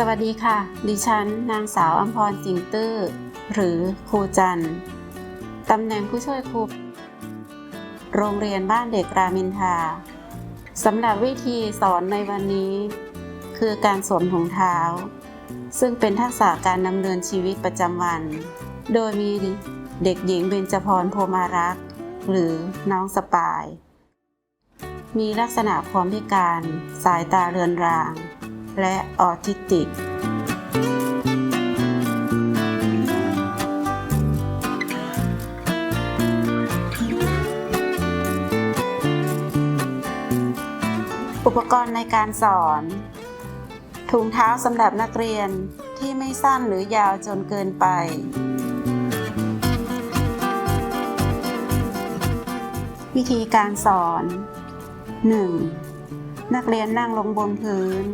สวัสดีค่ะ ดิฉัน นางสาวอัมพรจิงตื้อ หรือครูจันตำแหน่งผู้ช่วยครู โรงเรียนบ้านเด็กรามินทาสำหรับวิธีสอนในวันนี้ คือการสวมถุงเท้า ซึ่งเป็นทักษะการดำเนินชีวิตประจำวัน โดยมีเด็กหญิงเบญจพรโพมารักษ์หรือน้องสปาย มีลักษณะความพิการ สายตาเรือนราง และออทิสติก อุปกรณ์ในการสอน ถุงเท้าสำหรับนักเรียนที่ไม่สั้นหรือยาวจนเกินไปวิธีการสอน 1. นักเรียนนั่งลงบนพื้น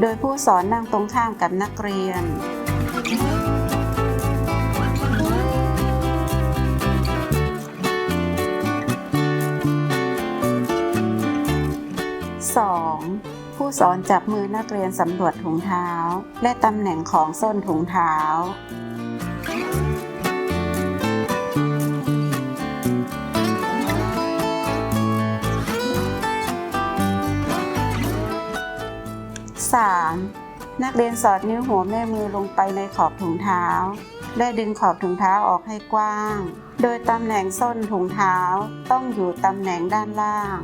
โดยผู้สอนนั่งตรงข้ามกับนักเรียน 2. ผู้สอนจับมือนักเรียนสำรวจถุงเท้า และตำแหน่งของส้นถุงเท้า 3. นักเรียนสอดนิ้วหัวแม่มือลงไปในขอบถุงเท้า และดึงขอบถุงเท้าออกให้กว้าง โดยตำแหน่งส้นถุงเท้าต้องอยู่ตำแหน่งด้านล่าง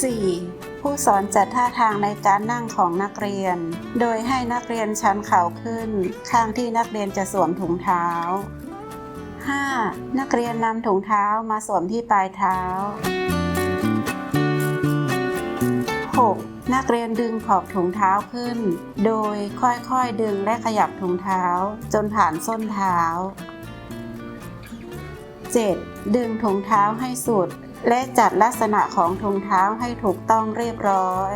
4. ผู้สอนจัดท่าทางในการนั่งของนักเรียน โดยให้นักเรียนชันเข่าขึ้น ข้างที่นักเรียนจะสวมถุงเท้า 5. นักเรียนนำถุงเท้ามาสวมที่ปลายเท้า 6. นักเรียนดึงขอบถุงเท้าขึ้น โดยค่อยๆดึงและขยับถุงเท้า จนผ่านส้นเท้า 7. ดึงถุงเท้าให้สุด และจัดลักษณะของถุงเท้าให้ถูกต้องเรียบร้อย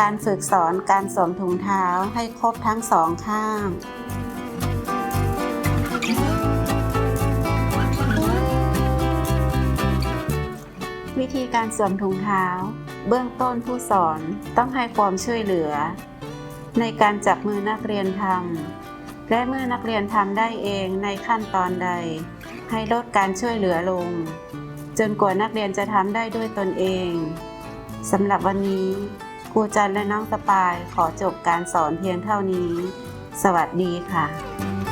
การฝึกสอนการสวมถุงเท้าให้ครบทั้งสองข้างวิธีการสวมถุงเท้า เบื้องต้นผู้สอนต้องให้ความช่วยเหลือ ในการจับมือนักเรียนทำและเมื่อนักเรียนทำได้เองในขั้นตอนใด ให้ลดการช่วยเหลือลง จนกว่านักเรียนจะทำได้ด้วยตนเองสำหรับวันนี้ ครูจันและน้องสปายขอจบการสอนเพียงเท่านี้ สวัสดีค่ะ